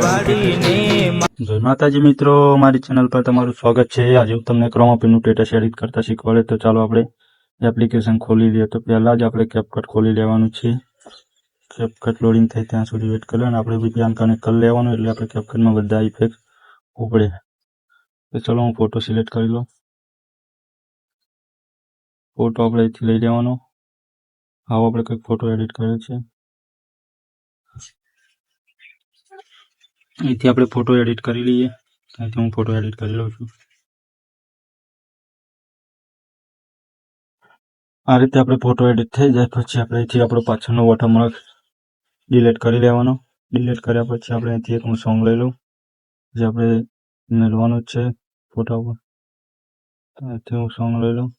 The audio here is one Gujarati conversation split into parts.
જય માતાજી મિત્રો, મારી ચેનલ પર તમારું સ્વાગત છે. આજે હું તમને ક્રોમાપીનું ડેટા એડિટ કરતા શીખવાડે. તો ચાલો આપણે એપ્લિકેશન ખોલી લઈએ. તો પહેલાં જ આપણે કેપકટ ખોલી લેવાનું છે. કેપકટ લોડિંગ થાય ત્યાં સુધી વેટ અને આપણે કનેક્ટ કરી લેવાનું. એટલે આપણે કેપકટમાં બધા ઇફેક્ટ ઉપડે. તો ચલો હું ફોટો સિલેક્ટ કરી લઉં. ફોટો આપણે અહીંથી લઈ લેવાનો. આવો આપણે કંઈક ફોટો એડિટ કર્યો છે. અહીંથી આપણે ફોટો એડિટ કરી લઈએ. અહીંથી હું ફોટો એડિટ કરી લઉં છું. આ રીતે આપણે ફોટો એડિટ થઈ જાય, પછી આપણે અહીંથી આપણો પાછળનો વોટરમાર્ક ડિલીટ કરી લેવાનો. ડિલીટ કર્યા પછી આપણે અહીંથી એક હું સોંગ લઈ લઉં, જે આપણે મેળવાનું જ છે ફોટા ઉપર. અહીંથી હું સોંગ લઈ લઉં.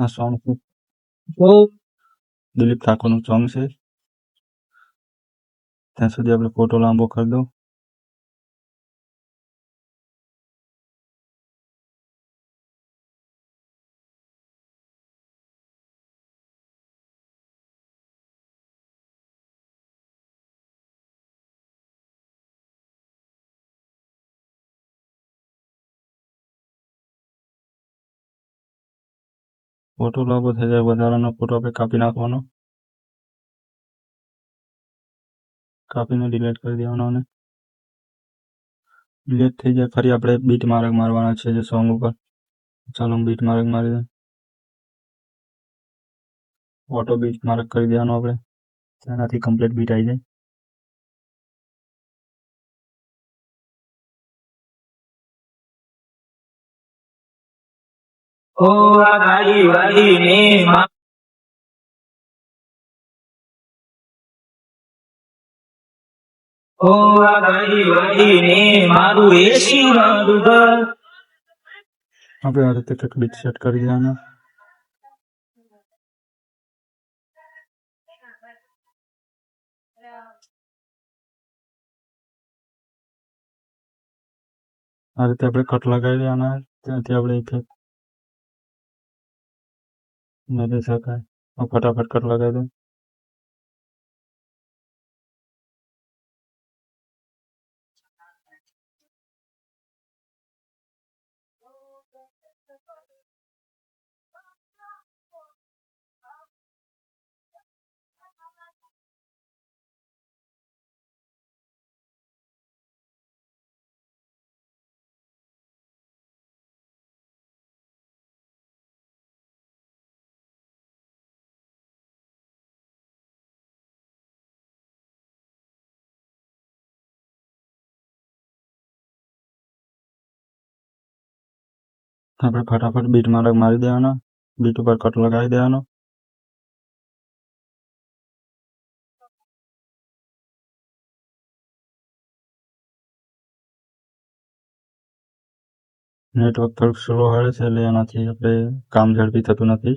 આ સોંગ દિલીપ ઠાકોરનું સોંગ છે. ત્યાં સુધી આપણે ફોટો લાંબો કરી દઉં. ફોટો લાંબો થઈ જાય, વધારાનો ફોટો આપણે કાપી નાખવાનો. કાપીને ડિલેટ કરી દેવાનો અને ડિલેટ થઈ જાય, ફરી આપણે બીટ માર્ક મારવાના છે જે સોંગ ઉપર. ચાલો બીટ માર્ક મારી દઉં. ઓટો બીટ માર્ક કરી દેવાનો આપણે. તેનાથી કમ્પ્લીટ બીટ આવી જાય. ઓ આ ગાડી વાળી ને મા- ઓ આ ગાડી વાળી ને મારું એસી મારું ઘર આપણે આ રીતે કંઈક બીટ સેટ કરી દેવાના આ રીતે આપણે કટ લગાવી દેવાના ત્યાંથી આપણે ઇફેક્ટ નથી શકાય. હવે ફટાફટ કટ લગાવી આપણે ફટાફટ બીટ માર્ક મારી દેવાના બીટ ઉપર કટ લગાવી દેવાનો નેટવર્ક થોડુંક સ્લો હોય છે એટલે એનાથી આપણે કામ ઝડપી થતું નથી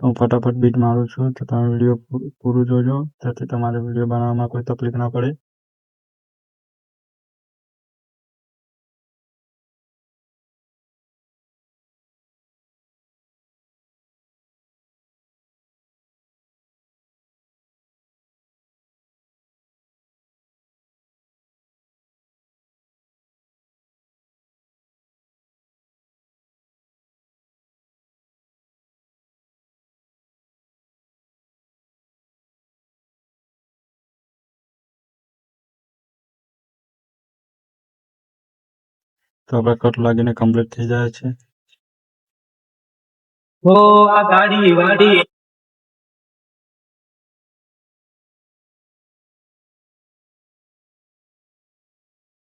હું ફટાફટ બીટ મારું છું, તો તમે વીડિયો પૂરું જોજો, જેથી તમારે વીડિયો બનાવવામાં કોઈ તકલીફ ના પડે. તો આપણે કટ લાગીને કમ્પ્લીટ થઈ જાય છે. તો આ ગાડી વાડી.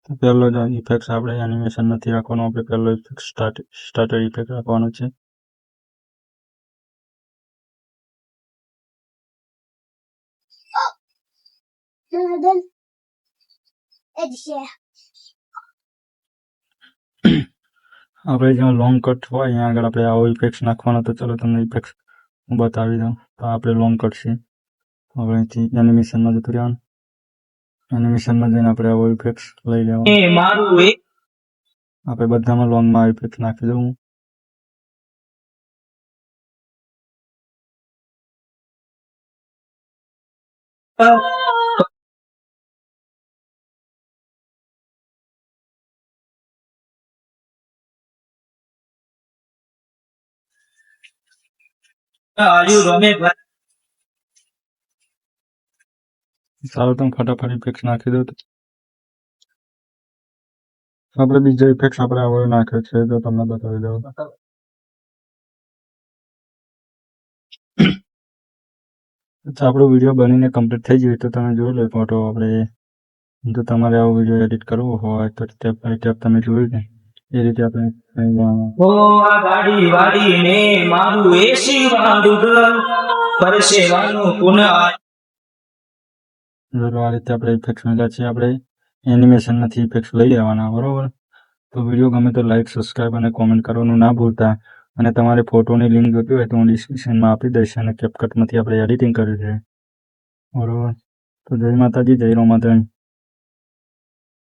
તો પહેલો જ ઇફેક્ટ આપણે એનિમેશન નથી રાખવાનો આપણે પહેલો ઇફેક્ટ સ્ટાર્ટ સ્ટાર્ટર ઇફેક્ટ રાખવાનો છે. એ જ છે આપણે જ્યાં લોંગ કટ હોય અહીંયા આગળ આપણે આવો ઇફેક્ટ નાખવાનો તો ચલો તમને ઇફેક્ટ હું બતાવી દઉં. તો આપણે લોંગ કટ છે. હવે અહીંથી એનિમેશનમાં જતું રહેવાનું. એનિમેશનમાં જઈને આપણે આવો ઇફેક્ટ લઈ લેવાનો એ આપણે બધામાં લોંગમાં ઇફેક્ટ નાખી દઉં. આજુ ચાલો તમે ફટાફટ ઇફેક્ટ નાખી દો આપણે બીજો ઇફેક્ટ આપણે આવો નાખ્યો છે, તો તમને બતાવી દઉં. આપણો વીડિયો બનીને કમ્પ્લીટ થઈ ગયો તો તમે જોઈ લો ફોટો આપણે. જો તમારે આવો વીડિયો એડિટ કરવો હોય તો સ્ટેપ બાય સ્ટેપ તમે જોઈ ને એ રીતે આપણે ઓ આ ગાડી વાળીને મારું એસી વાળું ઘર પરસેવાનું પુનઃ આ રીતે આપણે ઇફેક્ટ મળ્યા છે આપણે એનિમેશન નથી ઇફેક્ટ લઈ લેવાના બરોબર? તો વીડિયો ગમે તો લાઈક સબસ્ક્રાઇબ અને કોમેન્ટ કરવાનું ના ભૂલતા. અને તમારે ફોટોની લિંક જોતી હોય તો હું ડિસ્ક્રિપ્શનમાં આપી દઈશ અને કેપકટમાંથી આપણે એડિટિંગ કર્યું છે. બરોબર? તો જય માતાજી જય રો માતાજી.